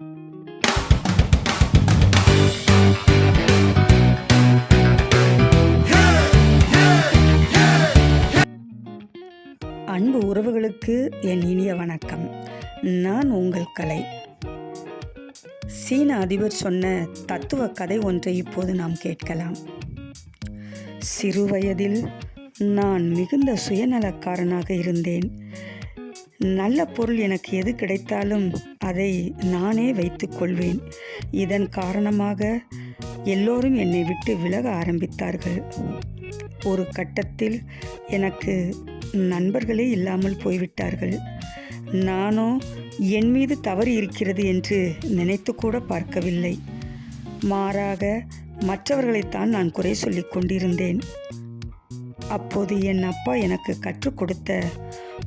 அன்பு உறவுகளுக்கு என் இனிய வணக்கம். நான் உங்கள் கலை. சீன அதிபர் சொன்ன தத்துவ கதை ஒன்றை இப்போது நாம் கேட்கலாம். சிறுவயதில் நான் மிகுந்த சுயநலக்காரனாக இருந்தேன். நல்ல பொருள் எனக்கு எது கிடைத்தாலும் அதை நானே வைத்துக்கொள்வேன் இதன் காரணமாக எல்லோரும் என்னை விட்டு விலக ஆரம்பித்தார்கள். ஒரு கட்டத்தில் எனக்கு நண்பர்களே இல்லாமல் போய்விட்டார்கள். நானோ என் மீது தவறு இருக்கிறது என்று நினைத்து கூட பார்க்கவில்லை. மாறாக மற்றவர்களைத்தான் நான் குறை சொல்லிக் கொண்டிருந்தேன். அப்போது என் அப்பா எனக்கு கற்றுக் கொடுத்த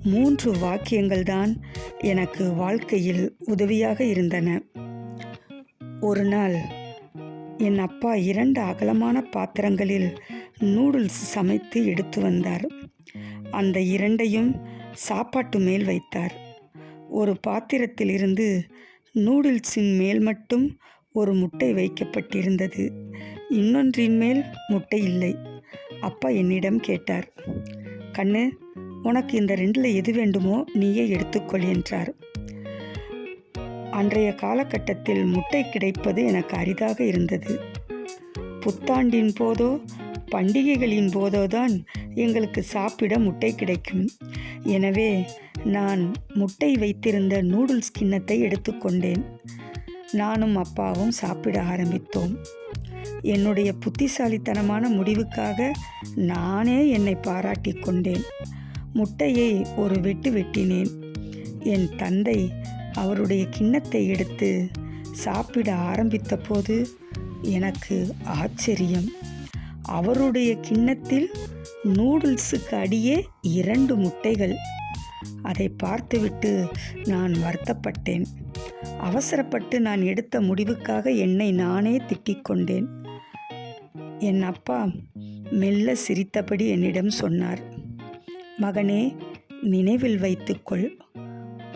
மூன்று வாக்கியங்கள் தான் எனக்கு வாழ்க்கையில் உதவியாக இருந்தன. ஒரு நாள் என் அப்பா இரண்டு அகலமான பாத்திரங்களில் நூடுல்ஸ் சமைத்து எடுத்து வந்தார். அந்த இரண்டையும் சாப்பாட்டு மேல் வைத்தார். ஒரு பாத்திரத்தில் இருந்து நூடுல்ஸின் மேல் மட்டும் ஒரு முட்டை வைக்கப்பட்டிருந்தது. இன்னொன்றின் மேல் முட்டை இல்லை. அப்பா என்னிடம் கேட்டார். கண்ணு உனக்கு இந்த ரெண்டில் எது வேண்டுமோ நீயே எடுத்துக்கொள் என்றார். அன்றைய காலகட்டத்தில் முட்டை கிடைப்பது எனக்கு அரிதாக இருந்தது. புத்தாண்டின் போதோ பண்டிகைகளின் போதோதான் எங்களுக்கு சாப்பிட முட்டை கிடைக்கும். எனவே நான் முட்டை வைத்திருந்த நூடுல்ஸ் கிண்ணத்தை எடுத்துக்கொண்டேன். நானும் அப்பாவும் சாப்பிட ஆரம்பித்தோம். என்னுடைய புத்திசாலித்தனமான முடிவுக்காக நானே என்னை பாராட்டி கொண்டேன். முட்டையை ஒரு வெட்டு வெட்டினேன். என் தந்தை அவருடைய கிண்ணத்தை எடுத்து சாப்பிட ஆரம்பித்த போது எனக்கு ஆச்சரியம். அவருடைய கிண்ணத்தில் நூடுல்ஸுக்கு அடியே இரண்டு முட்டைகள். அதை பார்த்துவிட்டு நான் வருத்தப்பட்டேன். அவசரப்பட்டு நான் எடுத்த முடிவுக்காக என்னை நானே திட்டிக் கொண்டேன். என் அப்பா மெல்ல சிரித்தபடி என்னிடம் சொன்னார் மகனே நினைவில் வைத்துக்கொள்.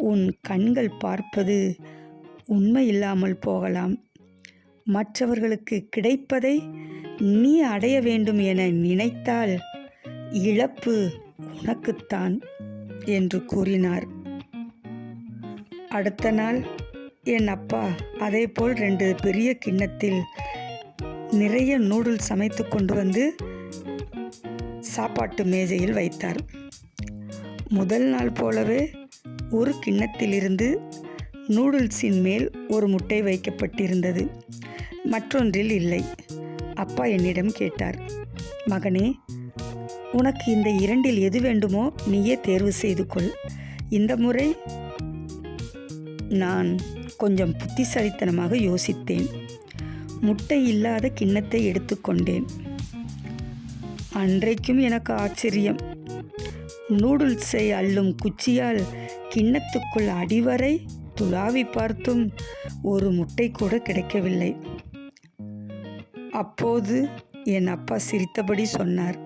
உன் கண்கள் பார்ப்பது உண்மை இல்லாமல் போகலாம். மற்றவர்களுக்கு கிடைப்பதை நீ அடைய வேண்டும் என நினைத்தால் இழப்பு உனக்குத்தான் என்று கூறினார். அடுத்த நாள் என் அப்பா அதேபோல் ரெண்டு பெரிய கிண்ணத்தில் நிறைய நூடுல்ஸ் சமைத்து கொண்டு வந்து சாப்பாட்டு மேஜையில் வைத்தார். முதல் நாள் போலவே ஒரு கிண்ணத்திலிருந்து நூடுல்ஸின் மேல் ஒரு முட்டை வைக்கப்பட்டிருந்தது. மற்றொன்றில் இல்லை. அப்பா என்னிடம் கேட்டார் மகனே உனக்கு இந்த இரண்டில் எது வேண்டுமோ நீயே தேர்வு செய்து கொள். இந்த முறை நான் கொஞ்சம் புத்திசாலித்தனமாக யோசித்தேன். முட்டை இல்லாத கிண்ணத்தை எடுத்துக்கொண்டேன். அன்றைக்கும் எனக்கு ஆச்சரியம். நூடுல்ஸை அள்ளும் குச்சியால் கிண்ணத்துக்குள் அடிவரை துளாவி பார்த்தும் ஒரு முட்டை கூட கிடைக்கவில்லை. அப்போது என் அப்பா சிரித்தபடி சொன்னார்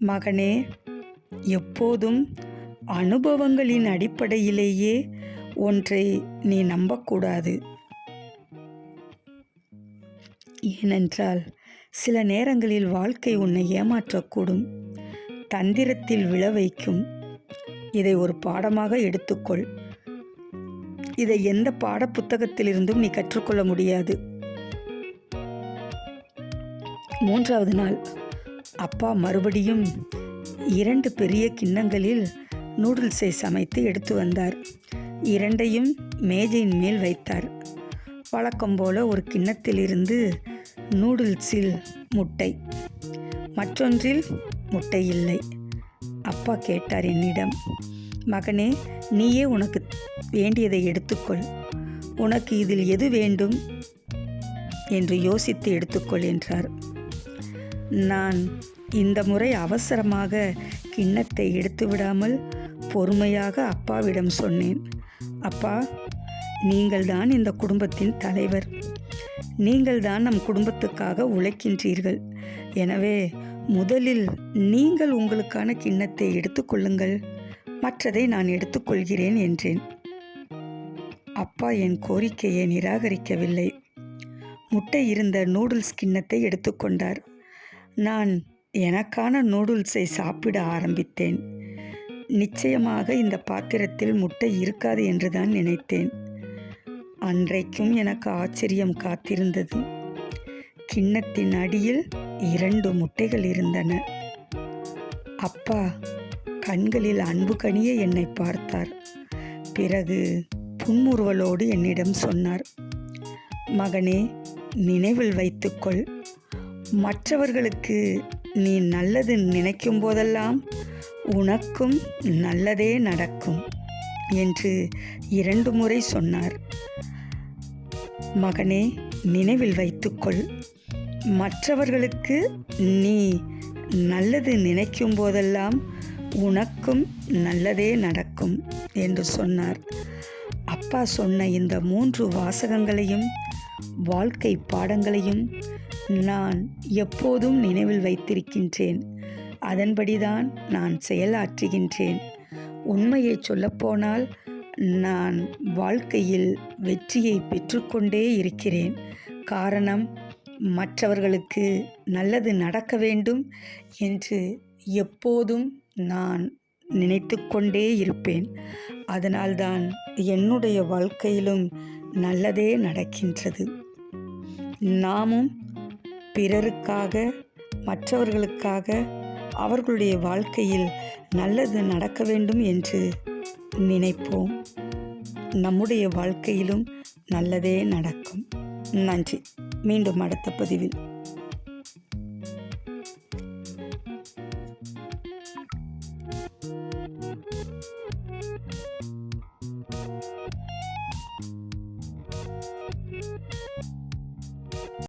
மகனே எப்போதும் அனுபவங்களின் அடிப்படையிலேயே ஒன்றை நீ நம்பக்கூடாது. ஏனென்றால் சில நேரங்களில் வாழ்க்கை உன்னை ஏமாற்றக்கூடும். தந்திரத்தில் விழ வைக்கும். இதை ஒரு பாடமாக எடுத்துக்கொள். இதை எந்த பாடப்புத்தகத்திலிருந்தும் நீ கற்றுக்கொள்ள முடியாது. மூன்றாவது நாள். அப்பா மறுபடியும் இரண்டு பெரிய கிண்ணங்களில் நூடுல்ஸை சமைத்து எடுத்து வந்தார். இரண்டையும் மேஜையின் மேல் வைத்தார். வழக்கம் போல ஒரு கிண்ணத்திலிருந்து நூடுல்ஸில் முட்டை. மற்றொன்றில் முட்டை இல்லை. அப்பா கேட்டார் என்னிடம் மகனே நீயே உனக்கு வேண்டியதை எடுத்துக்கொள். உனக்கு இதில் எது வேண்டும்? என்று யோசித்து எடுத்துக்கொள் என்றார். நான் இந்த முறை அவசரமாக கிண்ணத்தை எடுத்து விடாமல் பொறுமையாக அப்பாவிடம் சொன்னேன். அப்பா நீங்கள்தான் இந்த குடும்பத்தின் தலைவர். நீங்கள்தான் நம் குடும்பத்துக்காக உழைக்கின்றீர்கள். எனவே முதலில் நீங்கள் உங்களுக்கான கிண்ணத்தை எடுத்துக்கொள்ளுங்கள் மற்றதை நான் எடுத்துக்கொள்கிறேன் என்றேன். அப்பா என் கோரிக்கையை நிராகரிக்கவில்லை. முட்டை இருந்த நூடுல்ஸ் கிண்ணத்தை எடுத்துக்கொண்டார் நான் எனக்கான நூடுல்ஸை சாப்பிட ஆரம்பித்தேன். நிச்சயமாக இந்த பாத்திரத்தில் முட்டை இருக்காது என்று தான் நினைத்தேன். அன்றைக்கும் எனக்கு ஆச்சரியம் காத்திருந்தது. கிண்ணத்தின் அடியில் இரண்டு முட்டைகள் இருந்தன. அப்பா கண்களில் அன்பு கனிய என்னை பார்த்தார். பிறகு புன்முறுவலோடு என்னிடம் சொன்னார் மகனே நினைவில் வைத்துக்கொள். மற்றவர்களுக்கு நீ நல்லது நினைக்கும் போதெல்லாம் உனக்கும் நல்லதே நடக்கும். என்று இரண்டு முறை சொன்னார். மகனே நினைவில் வைத்துக்கொள். மற்றவர்களுக்கு நீ நல்லது நினைக்கும் போதெல்லாம் உனக்கும் நல்லதே நடக்கும் என்று சொன்னார். அப்பா சொன்ன இந்த மூன்று வாசகங்களையும் வாழ்க்கை பாடங்களையும் நான் எப்போதும் நினைவில் வைத்திருக்கின்றேன். அதன்படிதான் நான் செயலாற்றுகின்றேன். உண்மையை சொல்லப்போனால் நான் வாழ்க்கையில் வெற்றியை பெற்றுக்கொண்டே இருக்கிறேன். காரணம் மற்றவர்களுக்கு நல்லது நடக்க வேண்டும் என்று எப்போதும் நான் நினைத்து கொண்டே இருப்பேன். அதனால்தான் என்னுடைய வாழ்க்கையிலும் நல்லதே நடக்கின்றது. நாமும் பிறருக்காக மற்றவர்களுக்காக அவர்களுடைய வாழ்க்கையில் நல்லது நடக்க வேண்டும் என்று நினைப்போம். நம்முடைய வாழ்க்கையிலும் நல்லதே நடக்கும். நன்றி. மீண்டும் அடுத்த பதிவில்